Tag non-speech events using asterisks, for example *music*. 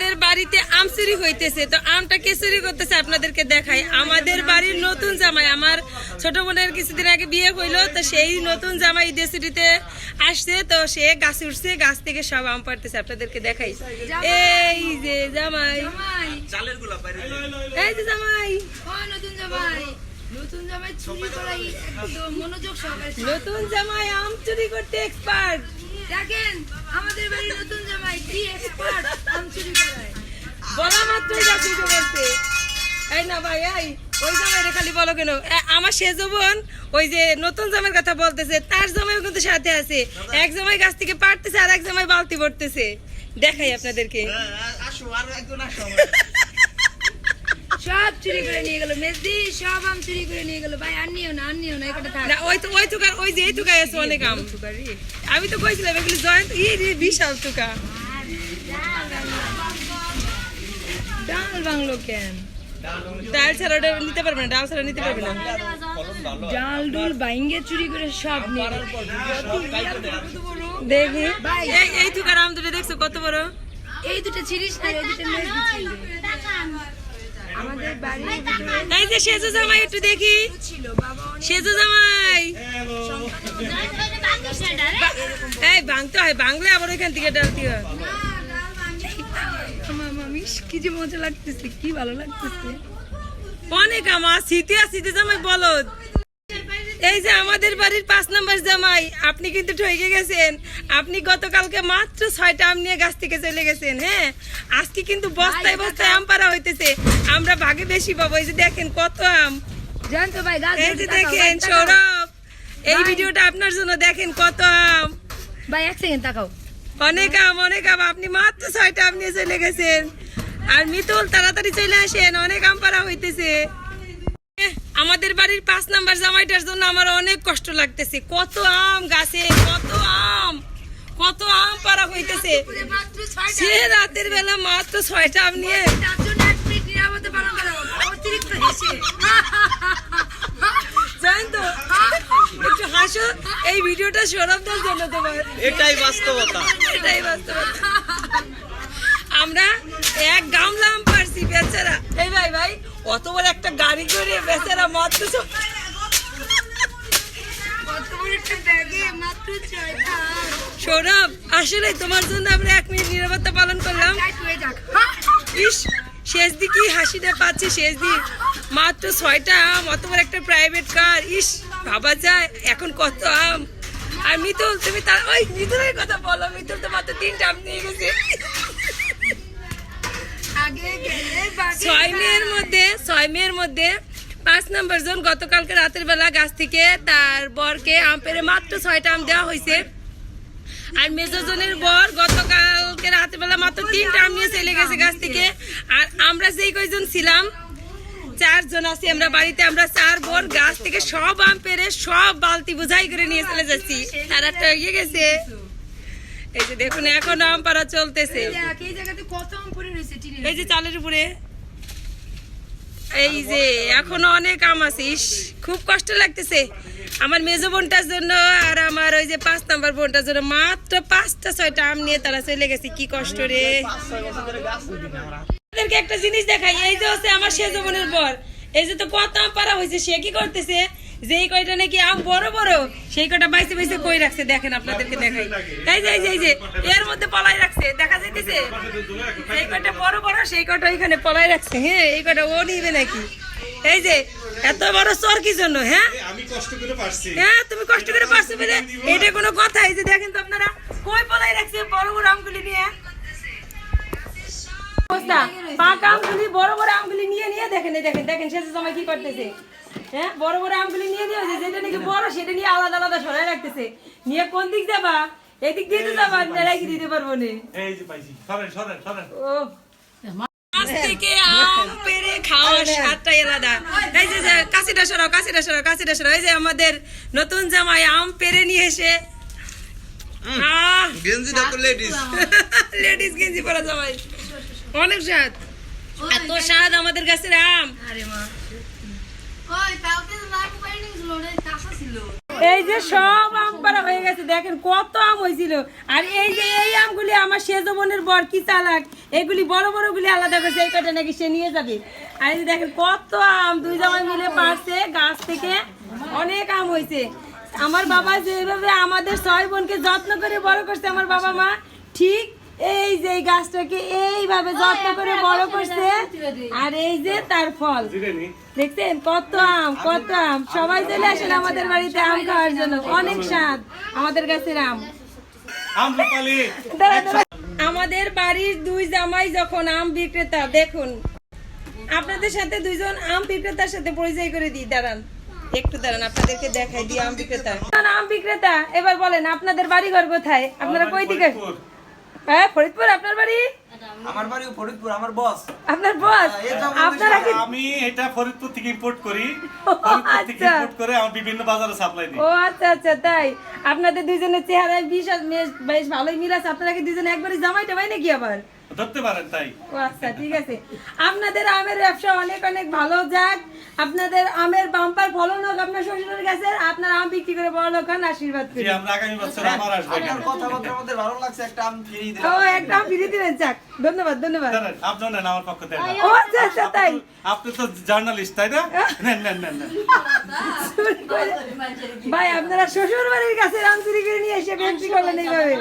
আমাদের বাড়িতে আম চুরি হইতেছে তো আমটা কে চুরি করতেছে আপনাদেরকে দেখাই। আমাদের বাড়ির নতুন জামাই আমার ছোট বোনের কিছুদিন আগে বিয়ে হইল তো সেই নতুন জামাই দেশুটিতে আসছে তো সে গাছে উঠছে গাছ থেকে সব আম পাড়তেছে আপনাদেরকে দেখাই। এই যে জামাই। এই যে জামাই। নতুন জামাই! নতুন জামাই চুরি করাই একদম মনোযোগ সহকারে নতুন জামাই আম চুরি করতে এক্সপার্ট দেখেন আমাদের বাড়ির নতুন জামাই কি এক্সপার্ট আম চুরি করায় বলা মাত্রই পড়ছে এই না ভাই এই ওই জামাইরে খালি বলো কেন? আমার সে বোন ওই যে নতুন জামাইয়ের কথা বলতেছে তার জামাইও কিন্তু সাথে আছে। এক জামাই গাছ থেকে পারতেছে আর এক জামাই বালতি ভরতেছে। দেখাই আপনাদেরকে। আসো আর একজন আসো *laughs* চুরি করে নিয়ে গেল মেজদি সব আম চুরি করে নিয়ে গেল। ভাই আর নিও না আর নিও না এটা থাক। না ওই তো ওই তুকার ওই যে এই তুকায় আছে অনেক আম। আমি তো কইছিলাম এগুলি জয়েন্ট ই রে বিশাল তুকা ডাল বাংলো কেন? ডাল ছাড়া ওটা নিতে পারবে না ডাল ছাড়া নিতে পারবে না। ডাল ডুল বাইঙ্গে চুরি করে সব নিয়ে দেখি। এই এই তুকার আম দুটো দেখছ কত বড়? এই দুটো ছিড়িস না এই দুটো মেজদি ছিল আমাদের বাড়ির এই যে সেজু জামাই একটু দেখি ছিল বাবা অনেক সেজু জামাই এই ভাঙতে হয় বাংলা আবার ওইখান থেকে ডালতে হয় কি যে মজা লাগতেছে কি ভালো লাগতেছে অনেক আমার শীতে আর সিটি জামাই বলদ এই যে আমাদের বাড়ির পাঁচ নম্বর জামাই আপনি কিন্তু ঠকে গেছেন। আপনি গতকালকে মাত্র ছয়টা আম নিয়ে গাছ থেকে চলে গেছেন হ্যাঁ? আজকে কিন্তু বস্তায় বস্তায় আম পাড়া হইতেছে। আমরা ভাগে বেশি পাবো। এই যে দেখেন কত আম। এই যে দেখেন সৌরভ এই ভিডিওটা আপনার জন্য দেখেন কত আম। ভাই এক সেকেন্ড তাকাও। অনেক আম অনেক আম। আপনি মাত্র ছয়টা আম নিয়ে চলে গেছেন। আর মিতুল তাড়াতাড়ি চলে আসেন। অনেক আম পাড়া হইতেছে। আমাদের বাড়ির পাঁচ নাম্বার জামাইটার জন্য আমার অনেক কষ্ট লাগতেছে। কত আম গাছে কত আম কত আম পারা হইতেছে। সে রাতের বেলা মাত্র ছয়টা আম নিয়ে জানেন তো একটু হাসো এই ভিডিওটা সৌরভদের জন্য তোমার। এটাই বাস্তবতা। এটাই বাস্তবতা। আমরা এক গামলা আম পারছি বেচারা। এই ভাই ভাই অত বড় একটা গাড়ি করে বেচারা মাত্র সৌরভ আসলে তোমার জন্য আমরা এক মিনিট নিরাপত্তা পালন করলাম। ইস, শেষ দিকে হাসিটা পাচ্ছি, শেষ দিক। মাত্র ছয়টা আম, অত বড় একটা প্রাইভেট কার ইস, ভাবা যায়, এখন কত আম। আর মিতুল, তুমি তার ওই মিতুলের কথা বলো, মিতুল তো মাত্র তিনটা আম নিয়ে গেছে। আগে মধ্যে ছয় মেয়ের মধ্যে পাঁচ নম্বর জন গতকালকে রাতের বেলা গাছ থেকে তার বরকে আম পেরে মাত্র ছয়টা আম দেওয়া হয়েছে। আর মেজর জনের বর গতকালকে রাতের বেলা মাত্র তিনটা আম নিয়ে চলে গেছে গাছ থেকে। আর আমরা যেই কয়জন ছিলাম চারজন আছি আমরা বাড়িতে। আমরা চার বোন গাছ থেকে সব আম পেরে সব বালতি বোঝাই করে নিয়ে চলে যাচ্ছি। তার একটা ইয়ে গেছে। এই যে দেখুন এখন আম পাড়া চলতেছে। এই যে চালের উপরে। এই যে, এখনও অনেক আম আছে, ইস, খুব কষ্ট লাগতেছে। আমার মেজো বোনটার জন্য আর আমার ওই যে পাঁচ নাম্বার বোনটার জন্য মাত্র পাঁচটা ছয়টা আম নিয়ে তারা চলে গেছে, কি কষ্ট রে। আপনাদেরকে একটা জিনিস দেখাই, এই যে হচ্ছে আমার সেজো বোনের বর। এই যে তো কত আম পারা হয়েছে, সে কি করতেছে? যেই কয়টা নাকি আম বড় বড় সেই কয়টা বাইসে বাইসে কই রাখছে? দেখেন আপনাদেরকে দেখাই। এই যে এই যে এই যে এর মধ্যে পলাই রাখছে দেখা যাইতেছে? এই কয়টা বড় বড় সেই কয়টা এখানে পলাই রাখছে। হ্যাঁ এই কয়টা ও নিবে নাকি? এই যে এত বড় চর কি জন্য হ্যাঁ? আমি কষ্ট করে পারছি। হ্যাঁ তুমি কষ্ট করে পারছ বলে এটা কোনো কথা। এই যে দেখেন তো আপনারা কই পলাই রাখছে বড় বড় আমগুলি নিয়ে? পাকা আমগুলি বড় বড় আমগুলি নিয়ে নিয়ে দেখেন দেখেন দেখেন শেষে সময় কি করতেছে? হ্যাঁ? বড় বড় আমগুলি নিয়ে নিয়ে যে যেটা নাকি বড় সেটা নিয়ে আলাদা আলাদা সরাই রাখতেছে। নিয়ে কোন দিক যাবা? এদিক দিয়ে তো যাবা রেখে দিতে পারব না? এই যে পাইছি। সরেন সরেন সরেন। ও থেকে আম পেরে খাওয়ার স্বাদটাই আলাদা। এই যে যে কাশিটা সরাও কাশিটা সরাও কাশিটা সরাও। এই যে আমাদের নতুন জামাই আম পেরে নিয়ে এসে। আহ। গেঞ্জিটা লেডিস লেডিস গেঞ্জি পরা জামাই। অনেক স্বাদ। এত স্বাদ আমাদের গাছের আম। আরে মা। এই যে সব আম পাড়া হয়ে গেছে, দেখেন কত আম হয়েছিল। আর এই যে এই আমগুলি আমার সেজ বোনের বর কি চালাক? এগুলি বড় বড় গুলি আলাদা করছে এই কটা নাকি সে নিয়ে যাবে। আর এই দেখেন কত আম, দুই জামাই মিলে পারছে, গাছ থেকে অনেক আম হয়েছে। আমার বাবা যেভাবে আমাদের ছয় বোনকে যত্ন করে বড় করছে, আমার বাবা মা ঠিক এই যে এই গাছটাকে এইভাবে যত্ন করে বড় করছে আর এই যে তার ফল। দেখছেন? কত আম কত আম। সবাই চলে আসেন আমাদের বাড়িতে আম খাওয়ার জন্য। অনেক স্বাদ। আমাদের গাছের আম। আমাদের বাড়ির দুই জামাই যখন আম বিক্রেতা দেখুন। আপনাদের সাথে দুইজন আম বিক্রেতার সাথে পরিচয় করে দিই। দাঁড়ান। একটু দাঁড়ান আপনাদেরকে দেখাই দিই আম বিক্রেতা। আম বিক্রেতা। এবার বলেন আপনাদের বাড়ি ঘর কোথায়? আপনারা কই দিকে। হ্যাঁ ফরিদপুর আপনার বাড়ি? আমার বাড়ি ফরিদপুর আমার বস আপনার বস আপনারা কি আমি এটা ফরিদপুর থেকে ইম্পোর্ট করি। ফরিদপুর থেকে আচ্ছা। ইম্পোর্ট করে আমার বিভিন্ন বাজারে সাপ্লাই দিই। ও আচ্ছা আচ্ছা তাই। আপনাদের দুইজনের চেহারায় বিশ বেশ- বেশ ভালোই মিল আছে। আপনারা কি দুইজনে একবারই জামাই টামাই নাকি আবার? ধরতে পারেন তাই। ও আচ্ছা ঠিক আছে। আপনাদের আমের ব্যবসা অনেক অনেক ভালো যাক। আপনাদের আমের বাম্পার ফলন হোক আপনার শ্বশুরের কাছে আপনার আম বিক্রি করে বড় লোক হন আশীর্বাদ করি আমরা আগামী বছর আবার আসব আপনার এখানে। কথাবার্তার মধ্যে ভালো লাগছে একটা আম ফিরিয়ে ও দিলাম একটা আম ফিরিয়ে দিবেন যাক ধন্যবাদ ধন্যবাদ। আপনি নেন আমার পক্ষ থেকে। ও আচ্ছা আচ্ছা তাই। আপনি তো জার্নালিস্ট তাই না? নেন নেন নেন ভাই আপনারা শ্বশুর বাড়ির কাছে আম চুরি করে নিয়ে এসে ব্যক্তি করলেন এইভাবে।